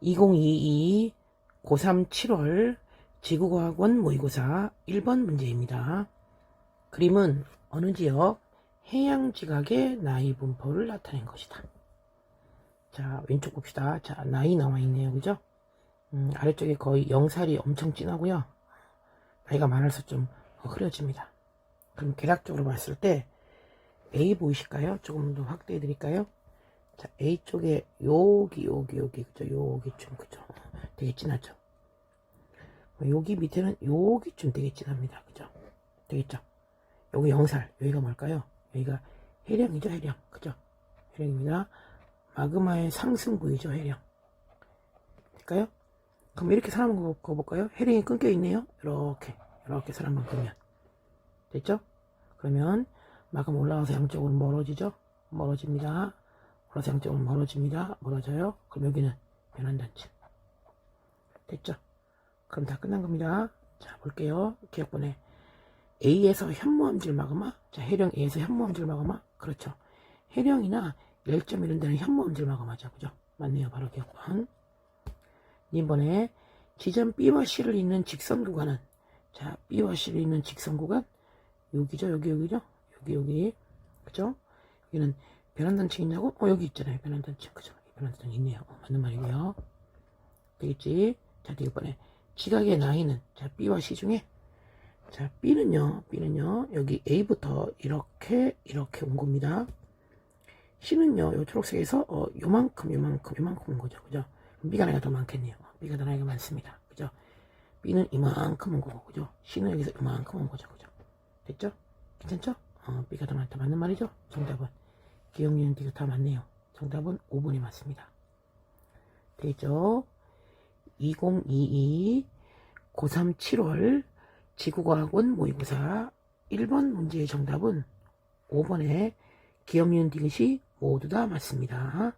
2022 고3 7월 지구과학원 모의고사 1번 문제입니다. 그림은 어느 지역 해양 지각의 나이 분포를 나타낸 것이다. 자, 왼쪽 봅시다. 자, 나이 나와 있네요. 그죠? 음, 아래쪽에 거의 0살이 엄청 진하고요. 나이가 많아서 좀 흐려집니다. 그럼 계략적으로 봤을 때 A 보이실까요? 조금 더 확대해 드릴까요? 자, A 쪽에 여기, 여기, 여기, 그죠? 여기쯤, 그죠? 되게 진하죠? 뭐 여기 밑에는 여기쯤 되게 진합니다. 그죠? 되겠죠? 여기 영살, 여기가 뭘까요? 여기가 해령이죠, 해령. 그죠? 해령입니다. 마그마의 상승 부위죠, 해령. 될까요? 그럼 이렇게 사람 한번 그어볼까요? 해령이 끊겨 있네요. 이렇게, 이렇게 사람만 그으면. 됐죠? 그러면 마그마 올라가서 양쪽으로 멀어지죠? 멀어집니다. 양쪽으로 멀어집니다. 멀어져요. 그럼 여기는 변환단층. 됐죠? 그럼 다 끝난 겁니다. 자, 볼게요. 기억번에 A에서 현무암질 마그마. 자, 해령 A에서 현무암질 마그마. 그렇죠. 해령이나 열점 이런 데는 현무암질 마그마죠. 그죠? 맞네요. 바로 기억번. 이번에 지점 B와 C를 잇는 직선 구간은 자, B와 C를 잇는 직선 구간 여기죠. 여기 여기죠. 여기 여기. 그죠? 여기는 변환단층 있냐고? 어, 여기 있잖아요. 변환단층. 그죠? 변환단층 있네요. 어, 맞는 말이고요. 되겠지? 자, 이번에 지각의 나이는 자, B와 C 중에 자, B는요. B는요. 여기 A부터 이렇게 이렇게 온 겁니다. C는요. 요 초록색에서 어, 요만큼 요만큼 요만큼 온 거죠. 그죠? B가 나이가 더 많겠네요. B가 더 나이가 많습니다. 그죠? B는 이만큼 온 거고, 그죠? C는 여기서 이만큼 온 거죠. 그죠? 됐죠? 괜찮죠? 어, B가 더 많다. 맞는 말이죠? 정답은. 기억니은 D가 다 맞네요. 정답은 5번이 맞습니다. 되죠? 2022 고3 7월 지구과학원 모의고사 1번 문제의 정답은 5번에 기억니은 디귿이 모두 다 맞습니다.